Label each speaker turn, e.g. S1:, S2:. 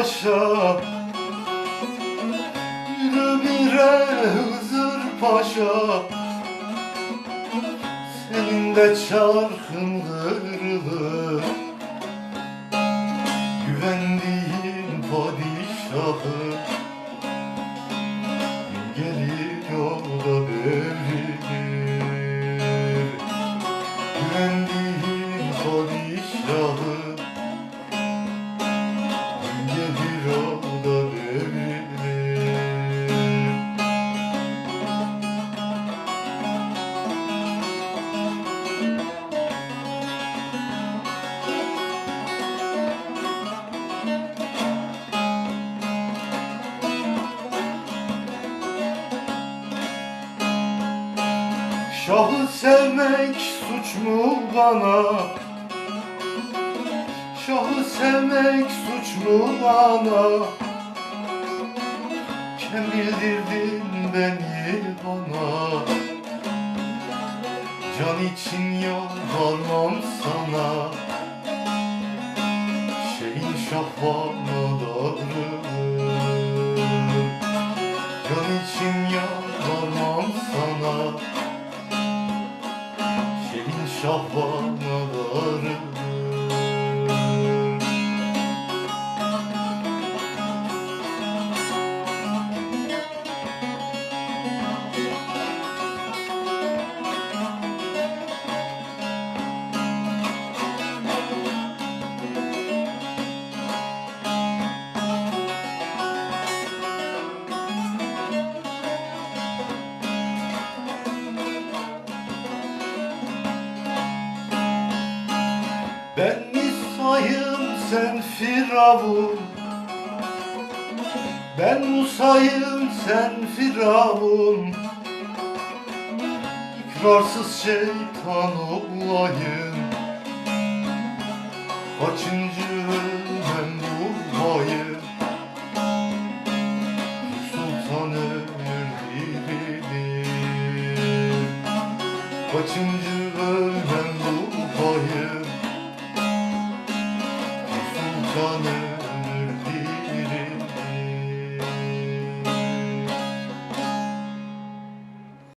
S1: paşa Yürü bire Hızır paşa. Senin de çarkın kırılır Güvendiğin padişahı Gelir yolda devrilir Güvendiğin padişahı Şahı sevmek suç mu bana? Şahı sevmek suç mu bana? Kim bildirdin beni bana? Can için yalvarmam sana Şeyin şafağına darılır Can için yalvarmam Şeyin şafağına Ben Musa'yım sen Firavun? Ben Musa'yım sen Firavun? İkrarsız şeytan olayım. Kaçıncı ölmem bulayım Sultan ömür dilerim Kaçıncı